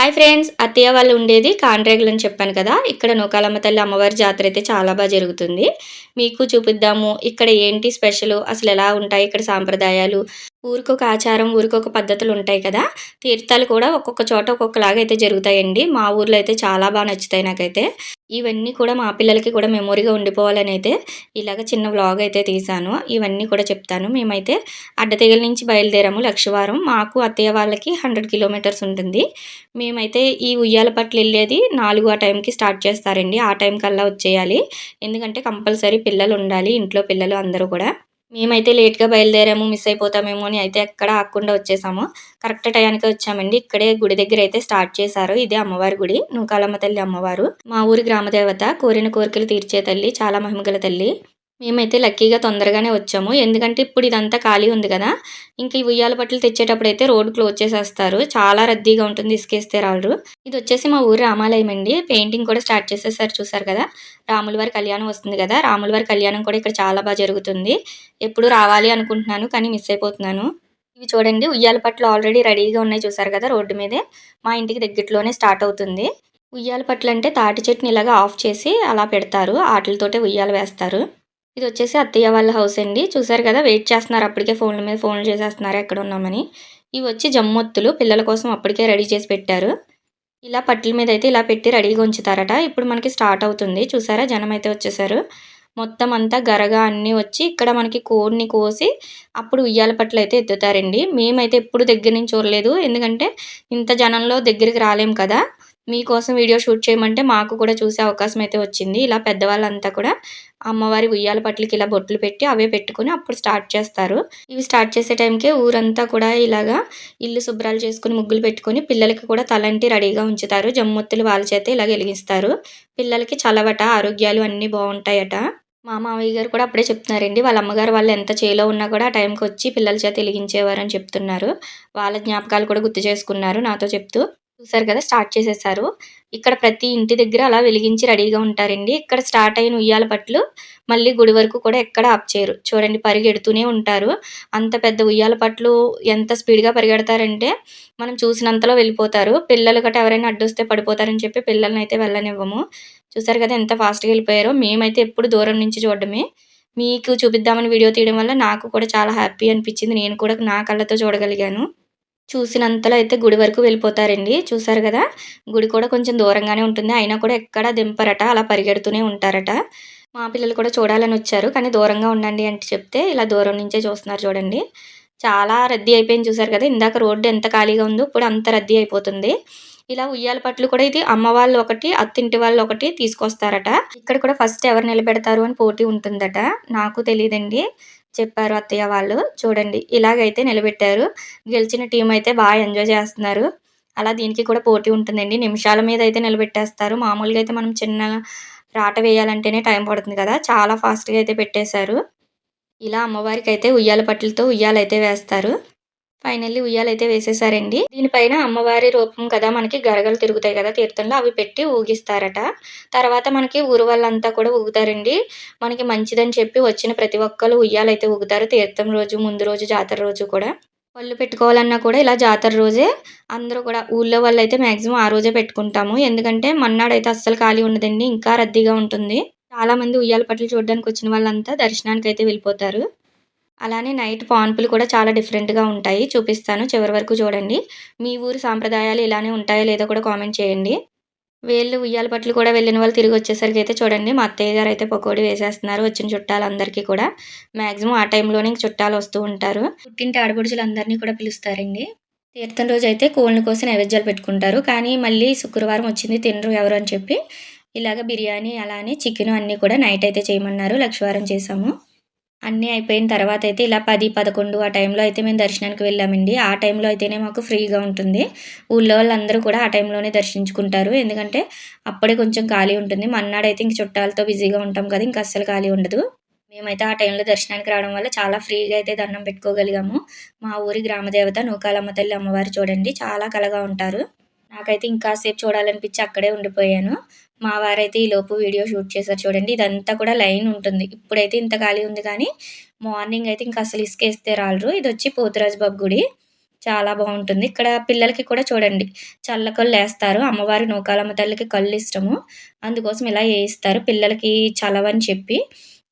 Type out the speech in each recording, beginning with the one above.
Hi friends అత్తయ్య వాళ్ళు ఉండేది కాండ్రేగులు అని చెప్పాను కదా. ఇక్కడ నూకాలమ్మ తల్లి అమ్మవారి జాతర అయితే చాలా బాగా జరుగుతుంది. మీకు చూపిద్దాము ఇక్కడ ఏంటి స్పెషల్ అసలు ఎలా ఉంటాయి ఇక్కడ సాంప్రదాయాలు? ఊరికొక ఆచారం ఊరికొక పద్ధతులు ఉంటాయి కదా. తీర్థాలు కూడా ఒక్కొక్క చోట ఒక్కొక్కలాగా అయితే జరుగుతాయండి. మా ఊర్లో అయితే చాలా బాగా నచ్చుతాయి నాకైతే. ఇవన్నీ కూడా మా పిల్లలకి కూడా మెమొరీగా ఉండిపోవాలని అయితే ఇలాగ చిన్న వ్లాగ్ అయితే తీశాను ఇవన్నీ కూడా చెప్తాను. మేమైతే అడ్డతెగల నుంచి బయలుదేరాము లక్షవారం. మాకు అత్తయ్య వాళ్ళకి హండ్రెడ్ కిలోమీటర్స్ ఉంటుంది. మేమైతే ఈ ఉయ్యాల పట్ల వెళ్ళేది నాలుగు ఆ టైంకి స్టార్ట్ చేస్తారండి. ఆ టైం కల్లా వచ్చేయాలి. ఎందుకంటే కంపల్సరీ పిల్లలు ఉండాలి ఇంట్లో పిల్లలు అందరూ కూడా. మేమైతే లేట్గా బయలుదేరాము మిస్ అయిపోతామేమో అని అయితే ఎక్కడ ఆకుండా వచ్చేసాము. కరెక్ట్ టయానికి వచ్చామండి. ఇక్కడే గుడి దగ్గర అయితే స్టార్ట్ చేశారు. ఇదే అమ్మవారి గుడి నూకాలమ్మ తల్లి అమ్మవారు. మా ఊరి గ్రామదేవత కోరిన కోరికలు తీర్చే తల్లి చాలా మహిమగల తల్లి. మేమైతే లక్కీగా తొందరగానే వచ్చాము. ఎందుకంటే ఇప్పుడు ఇదంతా ఖాళీ ఉంది కదా. ఇంక ఈ ఉయ్యాల బట్టలు తెచ్చేటప్పుడు అయితే రోడ్ క్లోజ్ చేసేస్తారు. చాలా రద్దీగా ఉంటుంది. ఇసుకేస్తే రాళ్ళు ఇది వచ్చేసి మా ఊరు రామాలయం అండి. పెయింటింగ్ కూడా స్టార్ట్ చేసేసారు చూసారు కదా. రాముల వారి కళ్యాణం వస్తుంది కదా. రాముల వారి కళ్యాణం కూడా ఇక్కడ చాలా బాగా జరుగుతుంది. ఎప్పుడు రావాలి అనుకుంటున్నాను కానీ మిస్ అయిపోతున్నాను. ఇవి చూడండి. ఉయ్యాల పట్లు ఆల్రెడీ రెడీగా ఉన్నాయి చూసారు కదా రోడ్డు మీదే. మా ఇంటికి దగ్గరలోనే స్టార్ట్ అవుతుంది. ఉయ్యాల పట్లు అంటే తాటి చెట్టుని ఇలాగా ఆఫ్ చేసి అలా పెడతారు. ఆటలతోటే ఉయ్యాలు వేస్తారు. ఇది వచ్చేసి అత్తయ్య వాళ్ళ హౌస్ అండి. చూసారు కదా వెయిట్ చేస్తున్నారు. అప్పటికే ఫోన్ల మీద ఫోన్లు చేసేస్తున్నారు. ఎక్కడ ఉన్నామని. ఇవి వచ్చి జమ్మొత్తులు పిల్లల కోసం అప్పటికే రెడీ చేసి పెట్టారు. ఇలా పట్ల మీద అయితే ఇలా పెట్టి రెడీగా ఉంచుతారట. ఇప్పుడు మనకి స్టార్ట్ అవుతుంది. చూసారా? జనం అయితే వచ్చేసారు. మొత్తం అంతా గరగా అన్నీ వచ్చి ఇక్కడ మనకి కోడిని కోసి అప్పుడు ఉయ్యాల పట్లు అయితే ఎత్తుతారండి. మేమైతే ఎప్పుడు దగ్గర నుంచి చూడలేదు. ఎందుకంటే ఇంత జనంలో దగ్గరికి రాలేం కదా. మీకోసం వీడియో షూట్ చేయమంటే మాకు కూడా చూసే అవకాశం అయితే వచ్చింది. ఇలా పెద్దవాళ్ళంతా కూడా అమ్మవారి ఉయ్యాల పట్లకి ఇలా బొట్లు పెట్టి అవే పెట్టుకుని అప్పుడు స్టార్ట్ చేస్తారు. ఇవి స్టార్ట్ చేసే టైంకే ఊరంతా కూడా ఇలాగా ఇల్లు శుభ్రాలు చేసుకుని ముగ్గులు పెట్టుకొని పిల్లలకి కూడా తలంటి రెడీగా ఉంచుతారు. జమ్మొత్తులు వాళ్ళ చేత ఇలా వెలిగిస్తారు. పిల్లలకి చలవట ఆరోగ్యాలు అన్నీ బాగుంటాయట. మా మామయ్య గారు కూడా అప్పుడే చెప్తున్నారండి వాళ్ళ అమ్మగారు వాళ్ళు ఎంత చేలో ఉన్నా కూడా ఆ టైంకి వచ్చి పిల్లల చేత వెలిగించేవారని చెప్తున్నారు. వాళ్ళ జ్ఞాపకాలు కూడా గుర్తు చేసుకున్నారు నాతో చెప్తూ. చూసారు కదా స్టార్ట్ చేసేసారు. ఇక్కడ ప్రతి ఇంటి దగ్గర అలా వెలిగించి రెడీగా ఉంటారండి. ఇక్కడ స్టార్ట్ అయిన ఉయ్యాల పట్లు మళ్ళీ గుడి వరకు కూడా ఎక్కడ ఆప్ చేయరు. చూడండి పరిగెడుతూనే ఉంటారు. అంత పెద్ద ఉయ్యాల పట్లు ఎంత స్పీడ్గా పరిగెడతారంటే మనం చూసినంతలో వెళ్ళిపోతారు. పిల్లలు గట్రా ఎవరైనా అడ్డొస్తే పడిపోతారని చెప్పి పిల్లల్ని అయితే వెళ్ళనివ్వము. చూసారు కదా ఎంత ఫాస్ట్గా వెళ్ళిపోయారో. మేమైతే ఎప్పుడు దూరం నుంచి చూడడమే. మీకు చూపిద్దామని వీడియో తీయడం వల్ల నాకు కూడా చాలా హ్యాపీ అనిపించింది. నేను కూడా నా కళ్ళతో చూడగలిగాను. చూసినంతలో అయితే గుడి వరకు వెళ్ళిపోతారండి. చూసారు కదా? గుడి కూడా కొంచెం దూరంగానే ఉంటుంది. అయినా కూడా ఎక్కడ దింపరట అలా పరిగెడుతూనే ఉంటారట. మా పిల్లలు కూడా చూడాలని వచ్చారు. కానీ దూరంగా ఉండండి అంటే చెప్తే ఇలా దూరం నుంచే చూస్తున్నారు చూడండి. చాలా రద్దీ అయిపోయింది చూసారు కదా? ఇందాక రోడ్డు ఎంత ఖాళీగా ఉందో ఇప్పుడు అంత రద్దీ అయిపోతుంది. ఇలా ఉయ్యాల పట్లు కూడా ఇది అమ్మ వాళ్ళు ఒకటి అత్తింటి వాళ్ళు ఒకటి తీసుకొస్తారట. ఇక్కడ కూడా ఫస్ట్ ఎవరు నిలబెడతారు అని పోటీ ఉంటుందట. నాకు తెలియదండి. చెప్పారు అత్తయ్య వాళ్ళు. చూడండి ఇలాగైతే నిలబెట్టారు. గెలిచిన టీం అయితే బాగా ఎంజాయ్ చేస్తున్నారు. అలా దీనికి కూడా పోటీ ఉంటుందండి. నిమిషాల మీద అయితే నిలబెట్టేస్తారు. మామూలుగా అయితే మనం చిన్న రాట వేయాలంటేనే టైం పడుతుంది కదా. చాలా ఫాస్ట్గా అయితే పెట్టేశారు. ఇలా అమ్మవారికి అయితే ఉయ్యాల పట్లతో ఉయ్యాలైతే వేస్తారు. ఫైనల్లీ ఉయ్యాలైతే వేసేసారండి. దీనిపైన అమ్మవారి రూపం కదా మనకి గరగలు తిరుగుతాయి కదా తీర్థంలో అవి పెట్టి ఊగిస్తారట. తర్వాత మనకి ఊరు వాళ్ళంతా కూడా ఊగుతారండి. మనకి మంచిదని చెప్పి వచ్చిన ప్రతి ఒక్కరు ఉయ్యాలైతే ఊగుతారు తీర్థం రోజు ముందు రోజు జాతర రోజు కూడా. పళ్ళు పెట్టుకోవాలన్నా కూడా ఇలా జాతర రోజే అందరూ కూడా ఊళ్ళో వాళ్ళు అయితే మ్యాక్సిమం ఆ రోజే పెట్టుకుంటాము. ఎందుకంటే మన్నాడైతే అస్సలు ఖాళీ ఉండదండి ఇంకా రద్దీగా ఉంటుంది. చాలామంది ఉయ్యాల పట్లు చూడడానికి వచ్చిన వాళ్ళంతా దర్శనానికి అయితే వెళ్ళిపోతారు. అలానే నైట్ పాన్పులు కూడా చాలా డిఫరెంట్గా ఉంటాయి. చూపిస్తాను చివరి వరకు చూడండి. మీ ఊరి సాంప్రదాయాలు ఇలానే ఉంటాయో లేదో కూడా కామెంట్ చేయండి. వీళ్ళు ఉయ్యాల పట్లు కూడా వెళ్ళిన వాళ్ళు తిరిగి వచ్చేసరికి అయితే చూడండి. మా అత్తయ్య గారు అయితే పకోడీ వేసేస్తున్నారు వచ్చిన చుట్టాలందరికీ కూడా. మ్యాక్సిమం ఆ టైంలోనే చుట్టాలు వస్తూ ఉంటారు. పుట్టింటి ఆడపడుచులు అందరినీ కూడా పిలుస్తారండి. తీర్థం రోజు అయితే కోళ్ళని కోసం నైవేద్యాలు పెట్టుకుంటారు. కానీ మళ్ళీ శుక్రవారం వచ్చింది తినరు ఎవరు అని చెప్పి. ఇలాగ బిర్యానీ అలానే చికెన్ అన్నీ కూడా నైట్ అయితే చేయమన్నారు. లక్షవారం చేసాము అన్నీ అయిపోయిన తర్వాత అయితే ఇలా పది పదకొండు ఆ టైంలో అయితే మేము దర్శనానికి వెళ్ళామండి. ఆ టైంలో అయితేనే మాకు ఫ్రీగా ఉంటుంది. ఊళ్ళో వాళ్ళందరూ కూడా ఆ టైంలోనే దర్శించుకుంటారు. ఎందుకంటే అప్పుడే కొంచెం ఖాళీ ఉంటుంది. మన్నాడైతే ఇంక చుట్టాలతో బిజీగా ఉంటాం కదా ఇంకా అస్సలు ఖాళీ ఉండదు. మేమైతే ఆ టైంలో దర్శనానికి రావడం వల్ల చాలా ఫ్రీగా అయితే దండం పెట్టుకోగలిగాము. మా ఊరి గ్రామదేవత నూకాలమ్మ తల్లి అమ్మవారు చూడండి చాలా కలగా ఉంటారు. నాకైతే ఇంకా సేపు చూడాలనిపించి అక్కడే ఉండిపోయాను. మా వారైతే ఈ లోపు వీడియో షూట్ చేశారు చూడండి. ఇదంతా కూడా లైన్ ఉంటుంది. ఇప్పుడైతే ఇంత ఖాళీ ఉంది కానీ మార్నింగ్ అయితే ఇంకా అసలు ఇసుకేస్తే రాలరు. ఇది వచ్చి పోతురాజు బాబు గుడి. చాలా బాగుంటుంది. ఇక్కడ పిల్లలకి కూడా చూడండి. చల్ల కళ్ళు వేస్తారు. అమ్మవారి నూకాలమ్మ తల్లికి కళ్ళు ఇష్టము. అందుకోసం ఇలా వేయిస్తారు. పిల్లలకి చలవని చెప్పి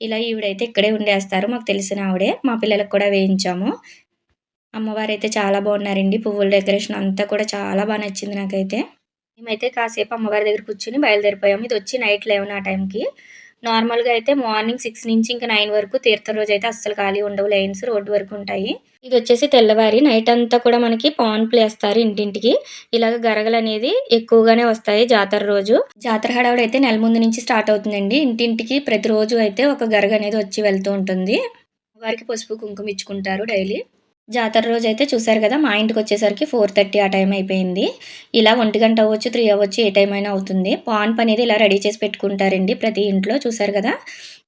ఇలా ఈవిడైతే ఇక్కడే ఉండేస్తారు. మాకు తెలిసిన ఆవిడే. మా పిల్లలకు కూడా వేయించాము. అమ్మవారు అయితే చాలా బాగున్నారండి. పువ్వుల డెకరేషన్ అంతా కూడా చాలా బాగా నచ్చింది నాకైతే. మేమైతే కాసేపు అమ్మవారి దగ్గర కూర్చొని బయలుదేరిపోయాము. ఇది వచ్చి నైట్ లెవెన్ ఆ టైంకి. నార్మల్గా అయితే మార్నింగ్ సిక్స్ నుంచి ఇంకా నైన్ వరకు తీర్థం రోజు అయితే అస్సలు ఖాళీ ఉండవు. లైన్స్ రోడ్డు వరకు ఉంటాయి. ఇది వచ్చేసి తెల్లవారి. నైట్ అంతా కూడా మనకి పాన్పులు వేస్తారు ఇంటింటికి. ఇలాగ గరగలు అనేది ఎక్కువగానే వస్తాయి జాతర రోజు. జాతర హడావుడు అయితే నెల ముందు నుంచి స్టార్ట్ అవుతుందండి. ఇంటింటికి ప్రతిరోజు అయితే ఒక గరగ అనేది వచ్చి వెళ్తూ ఉంటుంది. వారికి పసుపు కుంకుమ ఇచ్చుకుంటారు డైలీ. జాతర రోజు అయితే చూసారు కదా మా ఇంటికి వచ్చేసరికి ఫోర్ థర్టీ ఆ టైం అయిపోయింది. ఇలా ఒంటి గంట అవ్వచ్చు త్రీ అవ్వచ్చు ఏ టైం అయినా అవుతుంది. పాన్ అనేది ఇలా రెడీ చేసి పెట్టుకుంటారండి ప్రతి ఇంట్లో చూసారు కదా.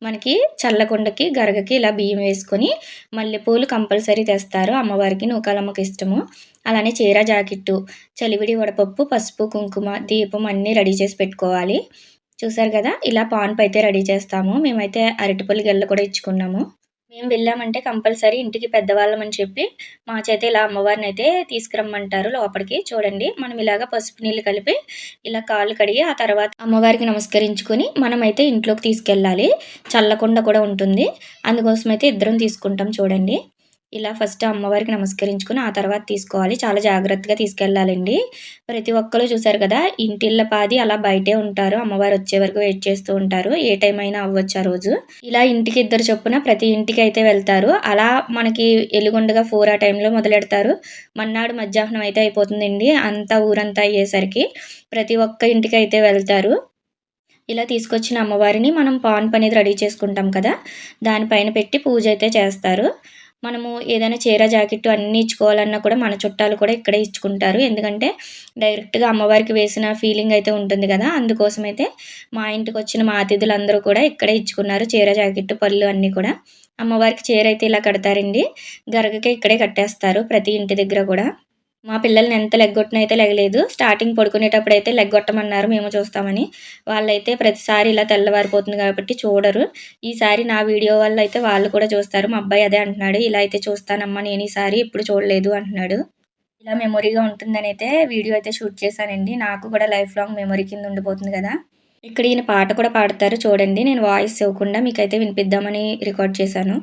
మనకి చల్లకొండకి గరగకి ఇలా బియ్యం వేసుకొని మల్లెపూలు కంపల్సరీ తెస్తారు. అమ్మవారికి నూకాలమ్మకి ఇష్టము. అలానే చీర జాకెట్టు చలివిడి వడపప్పు పసుపు కుంకుమ దీపం అన్నీ రెడీ చేసి పెట్టుకోవాలి. చూసారు కదా ఇలా పాన్పు అయితే రెడీ చేస్తాము. మేమైతే అరటిపల్లి గెల్ల కూడా ఇచ్చుకున్నాము. మేము వెళ్ళామంటే కంపల్సరీ ఇంటికి పెద్దవాళ్ళమని చెప్పి మా చేత ఇలా అమ్మవారిని అయితే తీసుకురమ్మంటారు లోపలికి. చూడండి మనం ఇలాగ పసుపు నీళ్ళు కలిపి ఇలా కాళ్ళు కడిగి ఆ తర్వాత అమ్మవారికి నమస్కరించుకొని మనమైతే ఇంట్లోకి తీసుకెళ్ళాలి. చల్లకుండా కూడా ఉంటుంది. అందుకోసం అయితే ఇద్దరం తీసుకుంటాం చూడండి. ఇలా ఫస్ట్ అమ్మవారికి నమస్కరించుకుని ఆ తర్వాత తీసుకోవాలి. చాలా జాగ్రత్తగా తీసుకెళ్ళాలండి. ప్రతి ఒక్కరు చూసారు కదా ఇంటిళ్ళ పాది అలా బయటే ఉంటారు. అమ్మవారు వచ్చే వరకు వెయిట్ చేస్తూ ఉంటారు. ఏ టైం అయినా అవ్వచ్చు ఆ రోజు. ఇలా ఇంటికి ఇద్దరు చొప్పున ప్రతి ఇంటికి అయితే వెళ్తారు. అలా మనకి ఎలుగుండగా ఫోర్ ఆ టైంలో మొదలెడతారు. మన్నాడు మధ్యాహ్నం అయితే అయిపోతుందండి. అంతా ఊరంతా అయ్యేసరికి ప్రతి ఒక్క ఇంటికి అయితే వెళ్తారు. ఇలా తీసుకొచ్చిన అమ్మవారిని మనం పాన్ అనేది రెడీ చేసుకుంటాం కదా దానిపైన పెట్టి పూజ అయితే చేస్తారు. మనము ఏదైనా చీర జాకెట్ అన్నీ ఇచ్చుకోవాలన్నా కూడా మన చుట్టాలు కూడా ఇక్కడే ఇచ్చుకుంటారు. ఎందుకంటే డైరెక్ట్గా అమ్మవారికి వేసిన ఫీలింగ్ అయితే ఉంటుంది కదా. అందుకోసం అయితే మా ఇంటికి వచ్చిన మా అతిథులందరూ కూడా ఇక్కడే ఇచ్చుకున్నారు చీర జాకెట్ పళ్ళు అన్నీ కూడా. అమ్మవారికి చీర అయితే ఇలా కడతారండి. గరగకే ఇక్కడే కట్టేస్తారు ప్రతి ఇంటి దగ్గర కూడా. మా పిల్లల్ని ఎంత లెగ్గొట్టిన అయితే లెగలేదు. స్టార్టింగ్ పడుకునేటప్పుడు అయితే లెగ్గొట్టమన్నారు మేము చూస్తామని. వాళ్ళైతే ప్రతిసారి ఇలా తెల్లవారిపోతుంది కాబట్టి చూడరు. ఈసారి నా వీడియో వల్ల అయితే వాళ్ళు కూడా చూస్తారు. మా అబ్బాయి అదే అంటున్నాడు ఇలా అయితే చూస్తానమ్మా నేను ఈసారి ఇప్పుడు చూడలేదు అంటున్నాడు. ఇలా మెమొరీగా ఉంటుందని అయితే వీడియో అయితే షూట్ చేశానండి. నాకు కూడా లైఫ్ లాంగ్ మెమొరీ కింద ఉండిపోతుంది కదా. ఇక్కడ ఈయన పాట కూడా పాడతారు చూడండి. నేను వాయిస్ ఇవ్వకుండా మీకైతే వినిపిద్దామని రికార్డ్ చేశాను.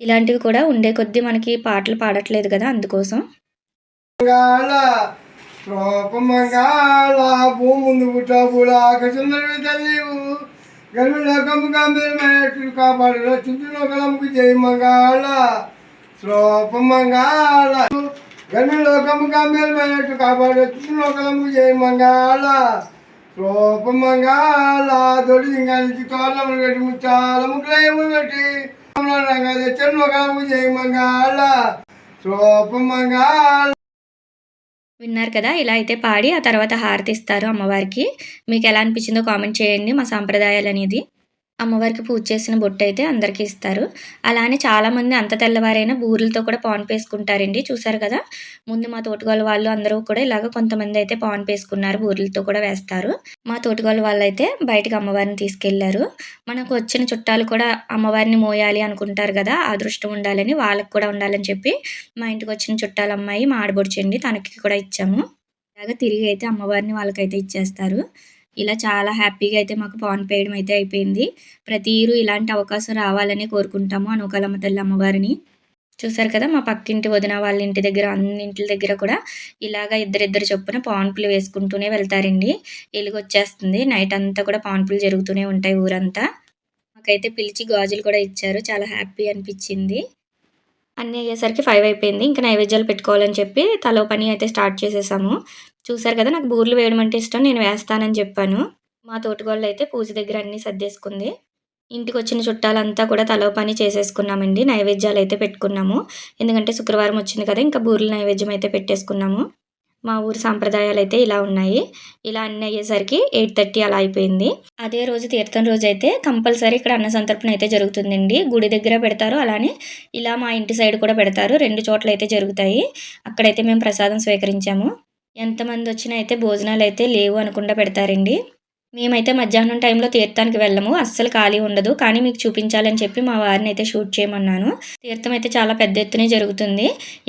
ఇలాంటివి కూడా ఉండే కొద్దీ మనకి పాటలు పాడట్లేదు కదా అందుకోసం. మంగాళ రూపమంగాళ భూముందు పుట్టబుల ఆకసుందరి తల్లివు గనులోకము గంభీరమైనట్లు కాపాడు రచించులోకలముకు జై మంగాళ శ్లోపమంగాళ గనులోకము గంభీరమైనట్లు కాపాడు రచించులోకలముకు జై మంగాళ శ్లోపమంగాళ దొడి సింగానికి తోళ్ళము పెట్టి ముచ్చాలము క్లయము పెట్టి రంగా తెచ్చను జై మంగాళ శ్లోపమంగాళ విన్నారు కదా? ఇలా అయితే పాడి ఆ తర్వాత హారతి ఇస్తారు అమ్మవారికి. మీకు ఎలా అనిపించిందో కామెంట్ చేయండి మా సాంప్రదాయాలు అనేది అమ్మవారికి పూజ చేసిన బొట్టు అయితే అందరికీ ఇస్తారు. అలానే చాలామంది అంత తెల్లవారైనా బూరెలతో కూడా పాన్ వేసుకుంటారండి చూసారు కదా? ముందు మా తోటగోళ్ళ వాళ్ళు అందరూ కూడా ఇలాగ కొంతమంది అయితే పాన్ వేసుకున్నారు బూరెలతో కూడా వేస్తారు. మా తోటగోళ్ళ వాళ్ళు అయితే బయటకు అమ్మవారిని తీసుకెళ్ళారు. మనకు వచ్చిన చుట్టాలు కూడా అమ్మవారిని మోయాలి అనుకుంటారు కదా? అదృష్టం ఉండాలని వాళ్ళకి కూడా ఉండాలని చెప్పి మా ఇంటికి వచ్చిన చుట్టాల అమ్మాయి మా ఆడబొడిచండి తనకి కూడా ఇచ్చాము. అలాగా తిరిగి అయితే అమ్మవారిని వాళ్ళకైతే ఇచ్చేస్తారు. ఇలా చాలా హ్యాపీగా అయితే మాకు పాన్ పేయడం అయితే అయిపోయింది. ప్రతి ఇలాంటి అవకాశం రావాలని కోరుకుంటాము అనుకలమ్మ తల్లి అమ్మవారిని. చూసారు కదా మా పక్కింటి వదిన వాళ్ళ ఇంటి దగ్గర అన్నింటి దగ్గర కూడా ఇలాగ ఇద్దరిద్దరు చొప్పున పాన్పులు వేసుకుంటూనే వెళ్తారండి. ఎలుగు వచ్చేస్తుంది నైట్ అంతా కూడా పాన్పులు జరుగుతూనే ఉంటాయి ఊరంతా. మాకైతే పిలిచి గాజులు కూడా ఇచ్చారు. చాలా హ్యాపీ అనిపించింది. అన్నీ అయ్యేసరికి ఫైవ్ అయిపోయింది. ఇంకా నైవేద్యాలు పెట్టుకోవాలని చెప్పి తలో పని అయితే స్టార్ట్ చేసేసాము. చూసారు కదా నాకు బూర్లు వేయడం అంటే ఇష్టం నేను వేస్తానని చెప్పాను. మా తోటిగోళ్ళు అయితే పూజ దగ్గర అన్నీ సర్దేసుకుంది. ఇంటికి వచ్చిన చుట్టాలంతా కూడా తలో పని చేసేసుకున్నామండి. నైవేద్యాలు అయితే పెట్టుకున్నాము. ఎందుకంటే శుక్రవారం వచ్చింది కదా ఇంకా బూర్ల నైవేద్యం అయితే పెట్టేసుకున్నాము. మా ఊరి సాంప్రదాయాలు అయితే ఇలా ఉన్నాయి. ఇలా అన్నీ అయ్యేసరికి ఎయిట్ థర్టీ అలా అయిపోయింది. అదే రోజు తీర్థం రోజు అయితే కంపల్సరీ ఇక్కడ అన్న సంతర్పణ అయితే జరుగుతుందండి. గుడి దగ్గర పెడతారు అలానే ఇలా మా ఇంటి సైడ్ కూడా పెడతారు. రెండు చోట్ల అయితే జరుగుతాయి. అక్కడైతే మేము ప్రసాదం స్వీకరించాము. ఎంతమంది వచ్చినా అయితే భోజనాలు అయితే లేవు అనుకుండా పెడతారండి. మేమైతే మధ్యాహ్నం టైంలో తీర్థానికి వెళ్ళము. అస్సలు ఖాళీ ఉండదు. కానీ మీకు చూపించాలని చెప్పి మా వారిని అయితే షూట్ చేయమన్నాను. తీర్థం అయితే చాలా పెద్ద ఎత్తునే జరుగుతుంది.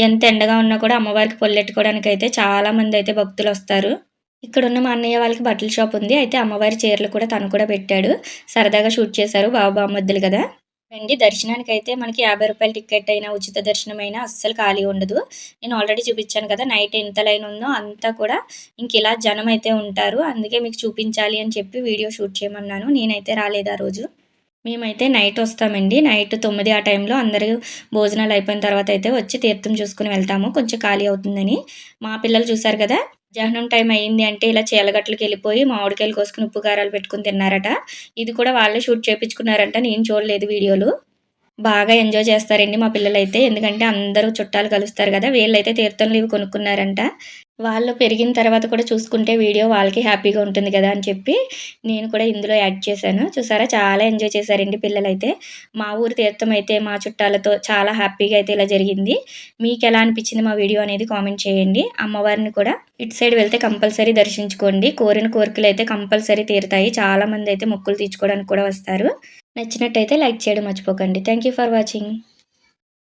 ఎంత ఎండగా ఉన్నా కూడా అమ్మవారికి పొల్లెట్టుకోవడానికి అయితే చాలా మంది అయితే భక్తులు వస్తారు. ఇక్కడ ఉన్న మా అన్నయ్య వాళ్ళకి బట్టల షాప్ ఉంది. అయితే అమ్మవారి చీరలు కూడా తను కూడా పెట్టాడు. సరదాగా షూట్ చేశారు బాబు బామ్మద్దులు కదా. రండి. దర్శనానికి అయితే మనకి యాభై రూపాయల టికెట్ అయినా ఉచిత దర్శనం అయినా అస్సలు ఖాళీ ఉండదు. నేను ఆల్రెడీ చూపించాను కదా నైట్ ఎంత లైన్ ఉందో అంతా కూడా ఇంక ఇలా జనం అయితే ఉంటారు. అందుకే మీకు చూపించాలి అని చెప్పి వీడియో షూట్ చేయమన్నాను. నేనైతే రాలేదు ఆ రోజు. మేమైతే నైట్ వస్తామండి. నైట్ తొమ్మిది ఆ టైంలో అందరూ భోజనాలు అయిపోయిన తర్వాత అయితే వచ్చి తీర్థం చూసుకుని వెళ్తాము. కొంచెం ఖాళీ అవుతుందని. మా పిల్లలు చూసారు కదా మధ్యాహ్నం టైం అయ్యింది అంటే ఇలా చీలగట్లకి వెళ్ళిపోయి మామిడికాయలు కోసుకుని ఉప్పు కారాలు పెట్టుకుని తిన్నారట. ఇది కూడా వాళ్ళే షూట్ చేయించుకున్నారంట నేను చూడలేదు వీడియోలు. బాగా ఎంజాయ్ చేస్తారండి మా పిల్లలైతే. ఎందుకంటే అందరూ చుట్టాలు కలుస్తారు కదా. వీళ్ళైతే తీర్థంలు ఇవి కొనుక్కున్నారంట. వాళ్ళు పెరిగిన తర్వాత కూడా చూసుకుంటే వీడియో వాళ్ళకి హ్యాపీగా ఉంటుంది కదా అని చెప్పి నేను కూడా ఇందులో యాడ్ చేశాను. చూసారా? చాలా ఎంజాయ్ చేశారండి పిల్లలైతే. మా ఊరు తీర్థం అయితే మా చుట్టాలతో చాలా హ్యాపీగా అయితే ఇలా జరిగింది. మీకు ఎలా అనిపించింది మా వీడియో అనేది కామెంట్ చేయండి. అమ్మవారిని కూడా ఇటు సైడ్ వెళ్తే కంపల్సరీ దర్శించుకోండి. కోరిన కోరికలు అయితే కంపల్సరీ తీరుతాయి. చాలా మంది అయితే మొక్కులు తీర్చుకోవడానికి కూడా వస్తారు. నచ్చినట్టయితే లైక్ చేయడం మర్చిపోకండి. Thank you for watching.